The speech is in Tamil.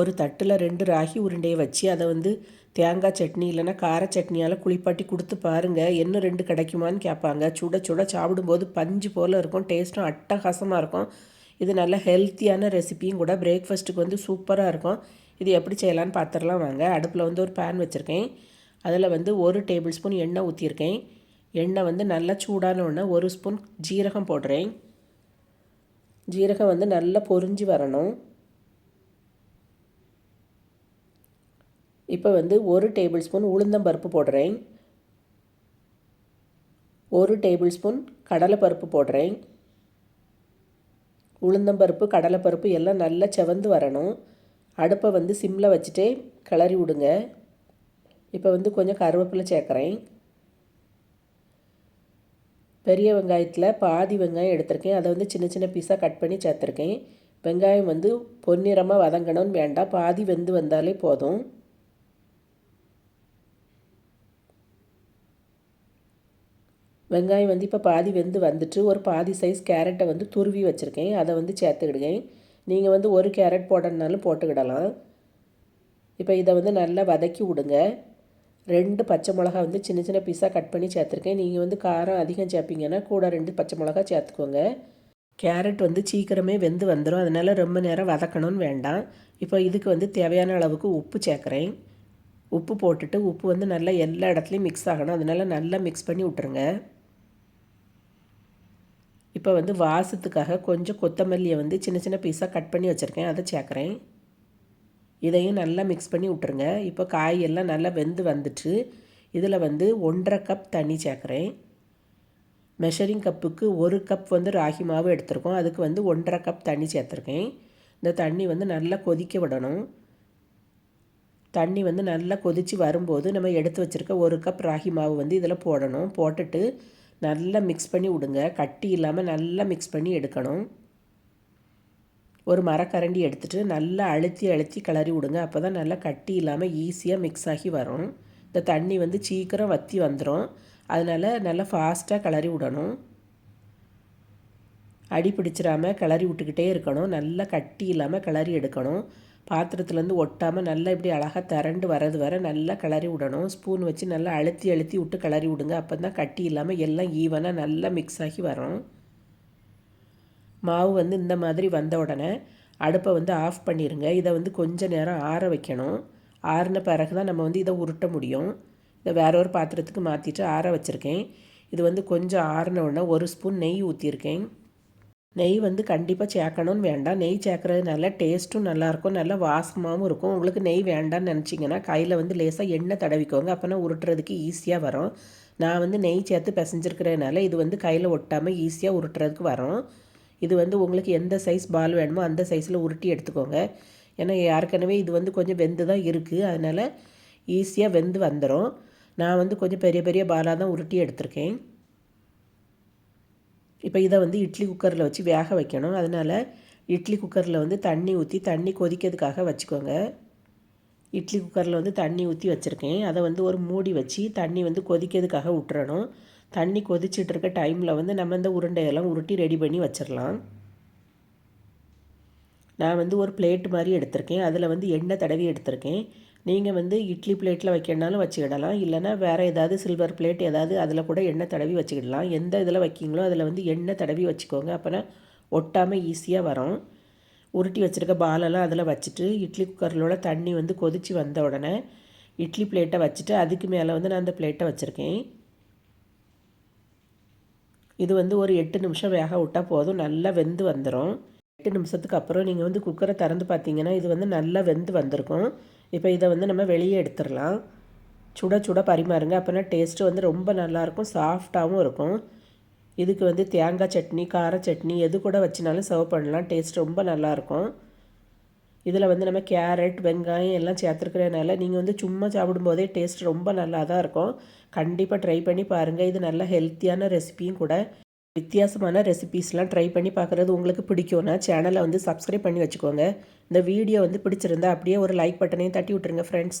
ஒரு தட்டில் ரெண்டு ராகி உருண்டையை வச்சு அதை வந்து தேங்காய் சட்னி இல்லைன்னா கார சட்னியால் குளிப்பாட்டி கொடுத்து பாருங்கள் இன்னும் ரெண்டு கிடைக்குமான்னு கேட்பாங்க. சுட சுட சாப்பிடும்போது பஞ்சு போல் இருக்கும். டேஸ்ட்டும் அட்டகாசமாக இருக்கும். இது நல்ல ஹெல்த்தியான ரெசிபியும் கூட. பிரேக்ஃபாஸ்ட்டுக்கு வந்து சூப்பராக இருக்கும். இது எப்படி செய்யலான்னு பார்த்துடலாம் வாங்க. அடுப்பில் வந்து ஒரு பேன் வச்சுருக்கேன். அதில் வந்து ஒரு டேபிள் ஸ்பூன் எண்ணெய் ஊற்றிருக்கேன் எண்ணெய் வந்து நல்லா சூடான உடனே ஒரு ஸ்பூன் ஜீரகம் போடுறேன். ஜீரகம் வந்து நல்லா பொரிஞ்சு வரணும். இப்போ வந்து ஒரு டேபிள் ஸ்பூன் உளுந்தம்பருப்பு போடுறேன். ஒரு டேபிள் ஸ்பூன் கடலைப்பருப்பு போடுறேன். உளுந்தம்பருப்பு கடலைப்பருப்பு எல்லாம் நல்லா செவந்து வரணும். அடுப்பை வந்து சிம்மில் வச்சுட்டே கிளறி விடுங்க. இப்போ வந்து கொஞ்சம் கருவேப்பிலை சேர்க்குறேன். பெரிய வெங்காயத்தில் பாதி வெங்காயம் எடுத்திருக்கேன். அதை வந்து சின்ன சின்ன பீஸாக கட் பண்ணி சேர்த்துருக்கேன். வெங்காயம் வந்து பொன்னிறமாக வதங்கணும்னு வேண்டாம். பாதி வெந்து வந்தாலே போதும். வெங்காயம் வந்து இப்போ பாதி வெந்து வந்துட்டு ஒரு பாதி சைஸ் கேரட்டை வந்து துருவி வச்சுருக்கேன். அதை வந்து சேர்த்துக்கிடுங்க நீங்கள் வந்து ஒரு கேரட் போடணுனாலும் போட்டுக்கிடலாம். இப்போ இதை வந்து நல்லா வதக்கி விடுங்க. ரெண்டு பச்சை மிளகா வந்து சின்ன சின்ன பீஸாக கட் பண்ணி சேர்த்துருக்கேன். நீங்கள் வந்து காரம் அதிகம் சேர்ப்பீங்கன்னா கூட ரெண்டு பச்சை மிளகா சேர்த்துக்கோங்க. கேரட் வந்து சீக்கிரமே வெந்து வந்துடும் அதனால் ரொம்ப நேரம் வதக்கணும்னு வேண்டாம். இப்போ இதுக்கு வந்து தேவையான அளவுக்கு உப்பு சேர்க்குறேன். உப்பு போட்டுட்டு உப்பு வந்து நல்லா எல்லா இடத்துலையும் மிக்ஸ் ஆகணும். அதனால் நல்லா மிக்ஸ் பண்ணி விட்ருங்க இப்போ வந்து வாசத்துக்காக கொஞ்சம் கொத்தமல்லியை வந்து சின்ன சின்ன பீஸாக கட் பண்ணி வச்சுருக்கேன். அதை சேர்க்குறேன். இதையும் நல்லா மிக்ஸ் பண்ணி விட்ருங்க இப்போ காய் எல்லாம் நல்லா வெந்து வந்துட்டு இதில் வந்து ஒன்றரை கப் தண்ணி சேர்க்குறேன். மெஷரிங் கப்புக்கு ஒரு கப் வந்து ராகி மாவு எடுத்திருக்கோம். அதுக்கு வந்து ஒன்றரை கப் தண்ணி சேர்த்துருக்கேன். இந்த தண்ணி வந்து நல்லா கொதிக்க விடணும். தண்ணி வந்து நல்லா கொதித்து வரும்போது நம்ம எடுத்து வச்சுருக்க ஒரு கப் ராகி மாவு வந்து இதில் போடணும். போட்டுட்டு நல்லா மிக்ஸ் பண்ணி விடுங்க. கட்டி இல்லாமல் நல்லா மிக்ஸ் பண்ணி எடுக்கணும். ஒரு மரக்கரண்டி எடுத்துகிட்டு நல்லா அழுத்தி அழுத்தி கிளறி விடுங்க. அப்போ தான் நல்லா கட்டி இல்லாமல் ஈஸியாக மிக்ஸ் ஆகி வரும். இந்த தண்ணி வந்து சீக்கிரம் வற்றி வந்துடும் அதனால் நல்லா ஃபாஸ்ட்டாக கிளறி விடணும். அடி பிடிச்சிடாமல் கிளறி விட்டுக்கிட்டே இருக்கணும். நல்லா கட்டி இல்லாமல் கிளறி எடுக்கணும். பாத்திரத்துலேருந்து ஒட்டாமல் நல்லா இப்படி அழகாக திரண்டு வரது வர நல்லா கிளறி விடணும். ஸ்பூன் வச்சு நல்லா அழுத்தி அழுத்தி விட்டு கிளறி விடுங்க. அப்போ தான் கட்டி இல்லாமல் எல்லாம் ஈவனாக நல்லா மிக்ஸ் ஆகி வரும். மாவு வந்து இந்த மாதிரி வந்த உடனே அடுப்பை வந்து ஆஃப் பண்ணிடுங்க இதை வந்து கொஞ்ச நேரம் ஆற வைக்கணும். ஆறின பிறகு தான் நம்ம வந்து இதை உருட்ட முடியும். இதை வேற ஒரு பாத்திரத்துக்கு மாற்றிட்டு ஆற வச்சுருக்கேன். இது வந்து கொஞ்சம் ஆறின உடனே ஒரு ஸ்பூன் நெய் ஊற்றிருக்கேன் நெய் வந்து கண்டிப்பாக சேர்க்கணும்னு வேண்டாம். நெய் சேர்க்கறதுனால டேஸ்ட்டும் நல்லாயிருக்கும். நல்லா வாசமாகவும் இருக்கும். உங்களுக்கு நெய் வேண்டாம்னு நினச்சிங்கன்னா கையில் வந்து லேசாக எண்ணெய் தடவிக்கோங்க. அப்போனா உருட்டுறதுக்கு ஈஸியாக வரும். நான் வந்து நெய் சேர்த்து பிசைஞ்சிருக்கிறதுனால இது வந்து கையில் ஒட்டாமல் ஈஸியாக உருட்டுறதுக்கு வரும். இது வந்து உங்களுக்கு எந்த சைஸ் பால் வேணுமோ அந்த சைஸில் உருட்டி எடுத்துக்கோங்க. ஏன்னா ஏற்கனவே இது வந்து கொஞ்சம் வெந்து தான் இருக்குது அதனால் ஈஸியாக வெந்து வந்துடும் நான் வந்து கொஞ்சம் பெரிய பெரிய பாலாக தான் உருட்டி எடுத்திருக்கேன். இப்போ இதை வந்து இட்லி குக்கரில் வச்சு வேக வைக்கணும். அதனால் இட்லி குக்கரில் வந்து தண்ணி ஊற்றி தண்ணி கொதிக்கிறதுக்காக வச்சுக்கோங்க. இட்லி குக்கரில் வந்து தண்ணி ஊற்றி வச்சுருக்கேன். அதை வந்து ஒரு மூடி வச்சு தண்ணி வந்து கொதிக்கிறதுக்காக விட்டுறணும். தண்ணி கொதிச்சுட்டு இருக்க டைமில் வந்து நம்ம இந்த உருண்டையெல்லாம் உருட்டி ரெடி பண்ணி வச்சிடலாம். நான் வந்து ஒரு பிளேட் மாதிரி எடுத்திருக்கேன். அதில் வந்து எண்ணெய் தடவி எடுத்திருக்கேன். நீங்கள் வந்து இட்லி பிளேட்டில் வைக்கணுனாலும் வச்சுக்கிடலாம். இல்லைனா வேறு ஏதாவது சில்வர் பிளேட் ஏதாவது அதில் கூட எண்ணெய் தடவி வச்சுக்கிடலாம். எந்த இதில் வைக்கிங்களோ அதில் வந்து எண்ணெய் தடவி வச்சுக்கோங்க. அப்போனா ஒட்டாமல் ஈஸியாக வரும். உருட்டி வச்சுருக்க பாலெல்லாம் அதில் வச்சுட்டு இட்லி குக்கரிலோட தண்ணி வந்து கொதித்து வந்த உடனே இட்லி பிளேட்டை வச்சுட்டு அதுக்கு மேலே வந்து நான் அந்த பிளேட்டை வச்சுருக்கேன். இது வந்து ஒரு எட்டு நிமிஷம் வேக விட்டால் போதும். நல்லா வெந்து வந்துடும் எட்டு நிமிஷத்துக்கு அப்புறம் நீங்கள் வந்து குக்கரை திறந்து பார்த்தீங்கன்னா இது வந்து நல்லா வெந்து வந்திருக்கும். இப்போ இதை வந்து நம்ம வெளியே எடுத்துடலாம். சுட சுட பரிமாறுங்க. அப்போனா டேஸ்ட்டு வந்து ரொம்ப நல்லாயிருக்கும் சாஃப்டாகவும் இருக்கும். இதுக்கு வந்து தேங்காய் சட்னி கார சட்னி எது கூட வச்சினாலும் சர்வ் பண்ணலாம். டேஸ்ட் ரொம்ப நல்லாயிருக்கும் இதில் வந்து நம்ம கேரட் வெங்காயம் எல்லாம் சேர்த்துருக்கிறதுனால நீங்கள் வந்து சும்மா சாப்பிடும்போதே டேஸ்ட் ரொம்ப நல்லா தான் இருக்கும். கண்டிப்பாக ட்ரை பண்ணி பாருங்கள் இது நல்ல ஹெல்த்தியான ரெசிபியும் கூட. வித்தியாசமான ரெசிபீஸ்லாம் ட்ரை பண்ணி பார்க்குறது உங்களுக்கு பிடிக்கும்னா சேனலை வந்து சப்ஸ்கிரைப் பண்ணி வச்சுக்கோங்க. இந்த வீடியோ வந்து பிடிச்சிருந்தா அப்படியே ஒரு லைக் பட்டனையும் தட்டி விட்டுருங்க ஃப்ரெண்ட்ஸ்